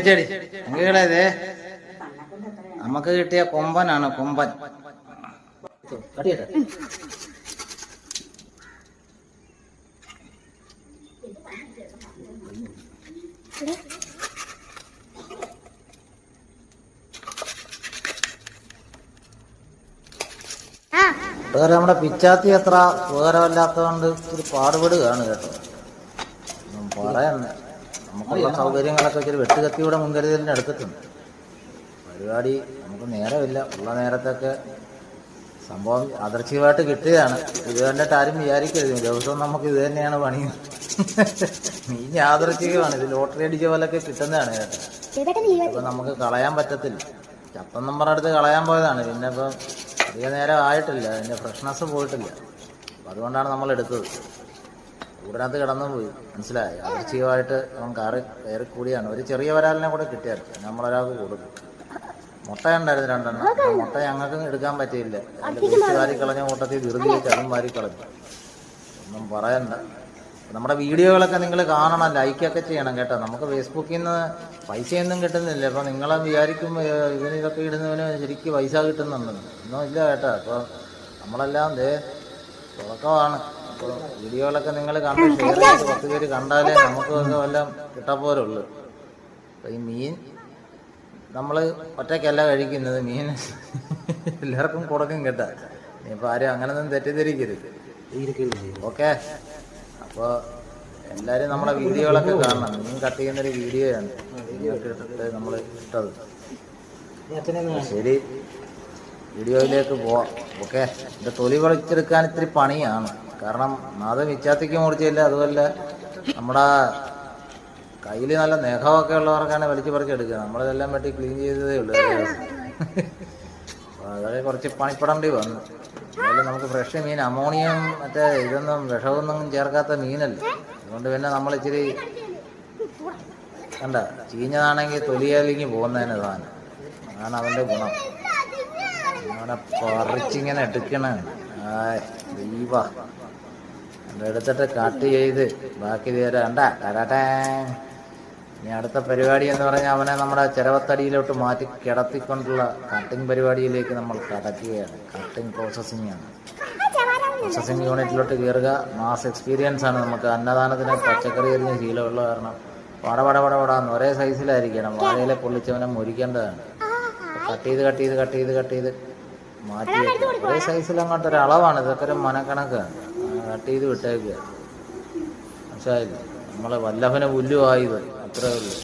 ചെടി എങ്കിലേ നമുക്ക് കിട്ടിയ കൊമ്പനാണ് കൊമ്പൻ. നമ്മുടെ പിച്ചാത്തി അത്ര ഉപകാരമല്ലാത്തതുകൊണ്ട് ഒരു പാടുപെടുകയാണ് കേട്ടോ. പറയണ്ട നമുക്കുള്ള സൗകര്യങ്ങളൊക്കെ ഇച്ചിരി വെട്ടുകത്തിയുടെ മുൻകരുതലിന് എടുത്തിട്ടുണ്ട് പരിപാടി നമുക്ക് നേരമില്ല. ഉള്ള നേരത്തൊക്കെ സംഭവം അദർച്ഛികമായിട്ട് കിട്ടുകയാണ്. ഇത് കണ്ടിട്ട് ആരും വിചാരിക്കരുത്. ദിവസവും നമുക്ക് ഇത് തന്നെയാണ് പണി. നീ യാദർച്ഛികമാണ് ഇത് ലോട്ടറി അടിച്ച പോലൊക്കെ കിട്ടുന്നതാണ് നീ ഇപ്പൊ നമുക്ക് കളയാൻ പറ്റത്തില്ല. ചത്തം നമ്പർ അടുത്ത് കളയാൻ പോയതാണ്. പിന്നെ ഇപ്പം അധിക നേരം ആയിട്ടില്ല. അതിന്റെ ഫ്രഷ്നെസ് പോയിട്ടില്ല. അപ്പൊ അതുകൊണ്ടാണ് നമ്മൾ എടുത്തത്. കൂടിനകത്ത് കിടന്നു പോയി. മനസ്സിലായി? അദർച്ഛികമായിട്ട് അവൻ കയറി കയറി കൂടിയാണ് ഒരു ചെറിയ വരാലിനെ കൂടെ കിട്ടിയായിരുന്നു. നമ്മളൊരാൾക്ക് കൊടുക്കും മുട്ട ഉണ്ടായിരുന്നു രണ്ടെണ്ണം. മുട്ട ഞങ്ങൾക്ക് എടുക്കാൻ പറ്റിയില്ല. വാരി കളഞ്ഞ കൂട്ടത്തിൽ ധൃതി അതും വാരി കളഞ്ഞു. ഒന്നും പറയണ്ട. നമ്മുടെ വീഡിയോകളൊക്കെ നിങ്ങൾ കാണണം. ലൈക്കൊക്കെ ചെയ്യണം കേട്ടോ. നമുക്ക് ഫേസ്ബുക്കിൽ നിന്ന് പൈസയൊന്നും കിട്ടുന്നില്ല. അപ്പോൾ നിങ്ങളെ വിചാരിക്കും ഏ, ഇവന് ഇതൊക്കെ ഇടുന്നവന് ശരിക്കും പൈസ കിട്ടുന്നുണ്ടെന്ന്. ഒന്നും ഇല്ല കേട്ടോ. അപ്പോൾ നമ്മളെല്ലാം ദേ തുടക്കമാണ്. വീഡിയോകളൊക്കെ നിങ്ങൾ കണ്ട് ഷെയർ ചെയ്ത് പത്ത് പേര് കണ്ടാലേ നമുക്ക് ഒക്കെ വല്ലതും കിട്ടപ്പോരുള്ളൂ അപ്പം ഈ മീൻ നമ്മൾ ഒറ്റയ്ക്കല്ല കഴിക്കുന്നത്. മീൻ എല്ലാവർക്കും കൊടുക്കും കേട്ടാ. ഇനിയിപ്പോൾ ആരും അങ്ങനൊന്നും തെറ്റിദ്ധരിക്കരുത്. ഓക്കെ? അപ്പോൾ എല്ലാവരും നമ്മളെ വീഡിയോകളൊക്കെ കാണണം. മീൻ കട്ട് ചെയ്യുന്നൊരു വീഡിയോയാണ്. വീഡിയോ ഇട്ടിട്ട് നമ്മൾ ഇട്ടത്. ശരി. വീഡിയോയിലേക്ക് പോവാം. ഓക്കെ? എന്റെ തൊലി വളച്ചെടുക്കാൻ ഇത്തിരി പണിയാണ്. കാരണം നാദം ഇച്ഛാത്തിക്ക് മൂർച്ചയില്ല അതുമല്ല നമ്മുടെ കയ്യിൽ നല്ല നേഹമൊക്കെ ഉള്ളവർക്കാണ് വലിച്ചു പറിച്ചെടുക്കുക നമ്മളിതെല്ലാം വെട്ടി ക്ലീൻ ചെയ്തതേ ഉള്ളൂ. അതൊക്കെ കുറച്ച് പണിപ്പെടേണ്ടി വന്നു. അതുപോലെ നമുക്ക് ഫ്രഷ് മീൻ അമോണിയം മറ്റേ ഇതൊന്നും വിഷമൊന്നും ചേർക്കാത്ത മീനല്ല. അതുകൊണ്ട് പിന്നെ നമ്മൾ ഇച്ചിരി കണ്ട ചീഞ്ഞതാണെങ്കിൽ തൊലിയാലിങ്ങി പോകുന്നതിന് സാധനം അതാണ് അവന്റെ ഗുണം. അങ്ങനെ പറിച്ചിങ്ങനെ എടുക്കണ. ദൈവ. എടുത്തിട്ട് കട്ട് ചെയ്ത് ബാക്കി തരാണ്ട കരാട്ടെ ഇനി അടുത്ത പരിപാടി എന്ന് പറഞ്ഞാൽ അവനെ നമ്മുടെ ചിരവത്തടിയിലോട്ട് മാറ്റി കിടത്തിക്കൊണ്ടുള്ള കട്ടിങ് പരിപാടിയിലേക്ക് നമ്മൾ കടക്കുകയാണ്. കട്ടിങ് പ്രോസസ്സിംഗ് ആണ്. പ്രോസസ്സിംഗ് യൂണിറ്റിലോട്ട് കയറുക മാസ് എക്സ്പീരിയൻസ് ആണ് നമുക്ക്. അന്നദാനത്തിന് പച്ചക്കറി എറിഞ്ഞ് ശീലമുള്ള കാരണം പട പട പട പടാന്ന് ഒരേ സൈസിലായിരിക്കണം വാഴയിലെ പൊള്ളിച്ചവനെ മുരിക്കേണ്ടതാണ്. കട്ട് ചെയ്ത് കട്ട് ചെയ്ത് കട്ട് ചെയ്ത് കട്ട് ചെയ്ത്. മാറ്റി. ഒരേ സൈസിൽ അങ്ങോട്ട് ഒരു അളവാണ്. ഇതൊക്കെ ഒരു മനക്കണക്കാണ് കട്ട് ചെയ്ത് വിട്ടേക്കുക മനസ്സിലായില്ലേ? നമ്മളെ വല്ലഭന പുല്ലുമായത് അത്രേ ഉള്ളൂ.